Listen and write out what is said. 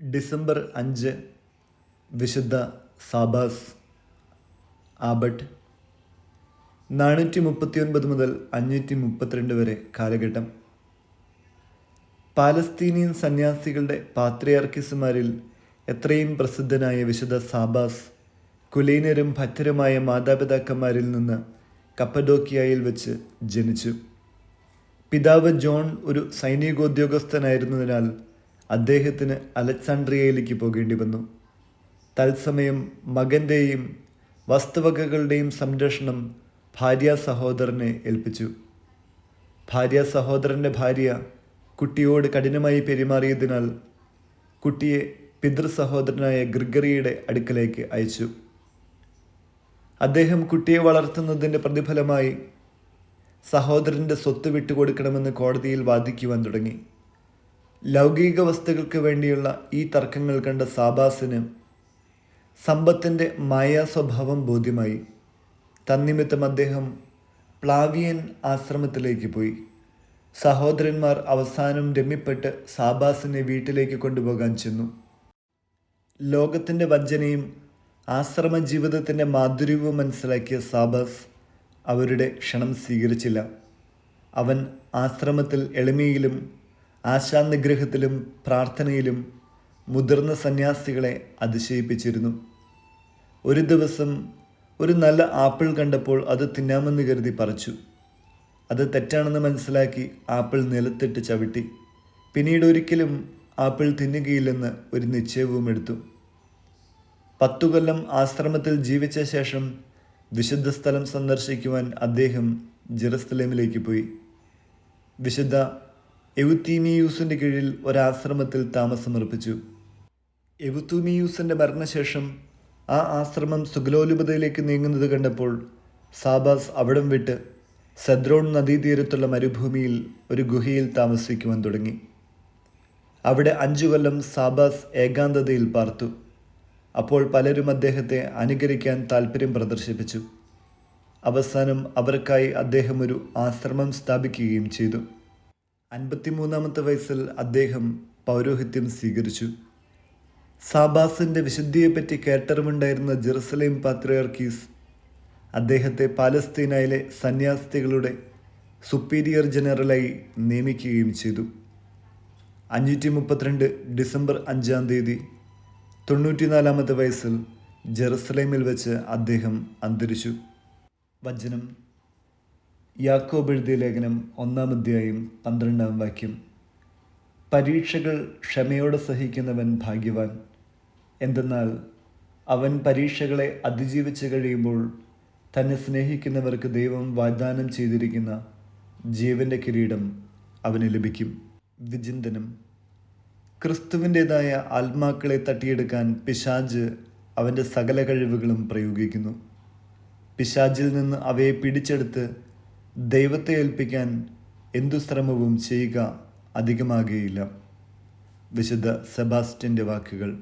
December അഞ്ച് വിശുദ്ധ സാബാസ് Abbott നാനൂറ്റി മുപ്പത്തിയൊൻപത് മുതൽ അഞ്ഞൂറ്റി മുപ്പത്തിരണ്ട് വരെ കാലഘട്ടം. പാലസ്തീനിയൻ സന്യാസികളുടെ പാത്രിയാർക്കിസുമാരിൽ എത്രയും പ്രസിദ്ധനായ വിശുദ്ധ സാബാസ് കുലീനരും ഭറ്റരുമായ മാതാപിതാക്കന്മാരിൽ നിന്ന് കപ്പഡോക്കിയയിൽ വെച്ച് ജനിച്ചു. പിതാവ് ജോൺ ഒരു സൈനികോദ്യോഗസ്ഥനായിരുന്നതിനാൽ അദ്ദേഹത്തിന് അലക്സാണ്ട്രിയയിലേക്ക് പോകേണ്ടി വന്നു. തത്സമയം മകന്റെയും വസ്തുവകകളുടെയും സംരക്ഷണം ഭാര്യ സഹോദരനെ ഏൽപ്പിച്ചു. ഭാര്യ സഹോദരന്റെ ഭാര്യ കുട്ടിയോട് കഠിനമായി പെരുമാറിയതിനാൽ കുട്ടിയെ പിതൃ സഹോദരനായ ഗ്രിഗറിയുടെ അടുക്കലേക്ക് അയച്ചു. അദ്ദേഹം കുട്ടിയെ വളർത്തുന്നതിന്റെ പ്രതിഫലമായി സഹോദരന്റെ സ്വത്ത് വിട്ടുകൊടുക്കണമെന്ന് കോടതിയിൽ വാദിക്കുവാൻ തുടങ്ങി. ലൗകിക വസ്തുക്കൾക്ക് വേണ്ടിയുള്ള ഈ തർക്കങ്ങൾ കണ്ട സാബാസിന് സമ്പത്തിന്റെ സ്വഭാവം ബോധ്യമായി. തന്നിമിത്തം അദ്ദേഹം പ്ലാവിയൻ ആശ്രമത്തിലേക്ക് പോയി. സഹോദരന്മാർ അവസാനം രമ്യപ്പെട്ട് സാബാസിനെ വീട്ടിലേക്ക് കൊണ്ടുപോകാൻ ചെന്നു. ലോകത്തിന്റെ വഞ്ചനയും ആശ്രമ ജീവിതത്തിന്റെ മാധുര്യവും മനസ്സിലാക്കിയ സാബാസ് അവരുടെ ക്ഷണം സ്വീകരിച്ചില്ല. അവൻ ആശ്രമത്തിൽ എളിമയിലും ആശാനിഗ്രഹത്തിലും പ്രാർത്ഥനയിലും മുതിർന്ന സന്യാസികളെ അതിശയിപ്പിച്ചിരുന്നു. ഒരു ദിവസം ഒരു നല്ല ആപ്പിൾ കണ്ടപ്പോൾ അത് തിന്നാമെന്ന് കരുതി പറിച്ചു. അത് തെറ്റാണെന്ന് മനസ്സിലാക്കി ആപ്പിൾ നിലത്തിട്ട് ചവിട്ടി. പിന്നീട് ഒരിക്കലും ആപ്പിൾ തിന്നുകയില്ലെന്ന് ഒരു നിശ്ചയവും എടുത്തു. പത്തു കൊല്ലം ആശ്രമത്തിൽ ജീവിച്ച ശേഷം വിശുദ്ധ സ്ഥലം സന്ദർശിക്കുവാൻ അദ്ദേഹം ജെറുസലേമിലേക്ക് പോയി. വിശുദ്ധ എവുത്തീമിയൂസിന്റെ കീഴിൽ ഒരാശ്രമത്തിൽ താമസമർപ്പിച്ചു. എവുത്തൂമിയൂസിന്റെ മരണശേഷം ആ ആശ്രമം സുഗലോലുപതയിലേക്ക് നീങ്ങുന്നത് കണ്ടപ്പോൾ സാബാസ് അവിടം വിട്ട് സദ്രോൺ നദീതീരത്തുള്ള മരുഭൂമിയിൽ ഒരു ഗുഹയിൽ താമസിക്കുവാൻ തുടങ്ങി. അവിടെ അഞ്ചു കൊല്ലം സാബാസ് ഏകാന്തതയിൽ പാർത്തു. അപ്പോൾ പലരും അദ്ദേഹത്തെ അനുകരിക്കാൻ താല്പര്യം പ്രദർശിപ്പിച്ചു. അവസാനം അവർക്കായി അദ്ദേഹം ഒരു ആശ്രമം സ്ഥാപിക്കുകയും ചെയ്തു. അൻപത്തിമൂന്നാമത്തെ വയസ്സിൽ അദ്ദേഹം പൗരോഹിത്യം സ്വീകരിച്ചു. സാബാസിന്റെ വിശുദ്ധിയെപ്പറ്റി കേട്ടറിവുണ്ടായിരുന്ന ജെറുസലേം പാത്രിയാർക്കീസ് അദ്ദേഹത്തെ പാലസ്തീനയിലെ സന്യാസികളുടെ സുപ്പീരിയർ ജനറലായി നിയമിക്കുകയും ചെയ്തു. അഞ്ഞൂറ്റി മുപ്പത്തിരണ്ട് ഡിസംബർ അഞ്ചാം തീയതി തൊണ്ണൂറ്റിനാലാമത്തെ വയസ്സിൽ ജെറുസലേമിൽ വെച്ച് അദ്ദേഹം അന്തരിച്ചു. വചനം യാക്കോബ് എഴുതിയ ലേഖനം ഒന്നാം അധ്യായം പന്ത്രണ്ടാം വാക്യം. പരീക്ഷകൾ ക്ഷമയോടെ സഹിക്കുന്നവൻ ഭാഗ്യവാൻ. എന്തെന്നാൽ അവൻ പരീക്ഷകളെ അതിജീവിച്ച് കഴിയുമ്പോൾ തന്നെ സ്നേഹിക്കുന്നവർക്ക് ദൈവം വാഗ്ദാനം ചെയ്തിരിക്കുന്ന ജീവന്റെ കിരീടം അവന് ലഭിക്കും. വിചിന്തനം. ക്രിസ്തുവിന്റെതായ ആത്മാക്കളെ തട്ടിയെടുക്കാൻ പിശാജ് അവന്റെ സകല കഴിവുകളും പ്രയോഗിക്കുന്നു. പിശാജിൽ നിന്ന് അവയെ പിടിച്ചെടുത്ത് ദൈവത്തെ ഏൽപ്പിക്കാൻ എന്തു ശ്രമവും ചെയ്യുക അധികമാകുകയില്ല. വിശുദ്ധ സെബാസ്റ്റ്യന്റെ വാക്കുകൾ.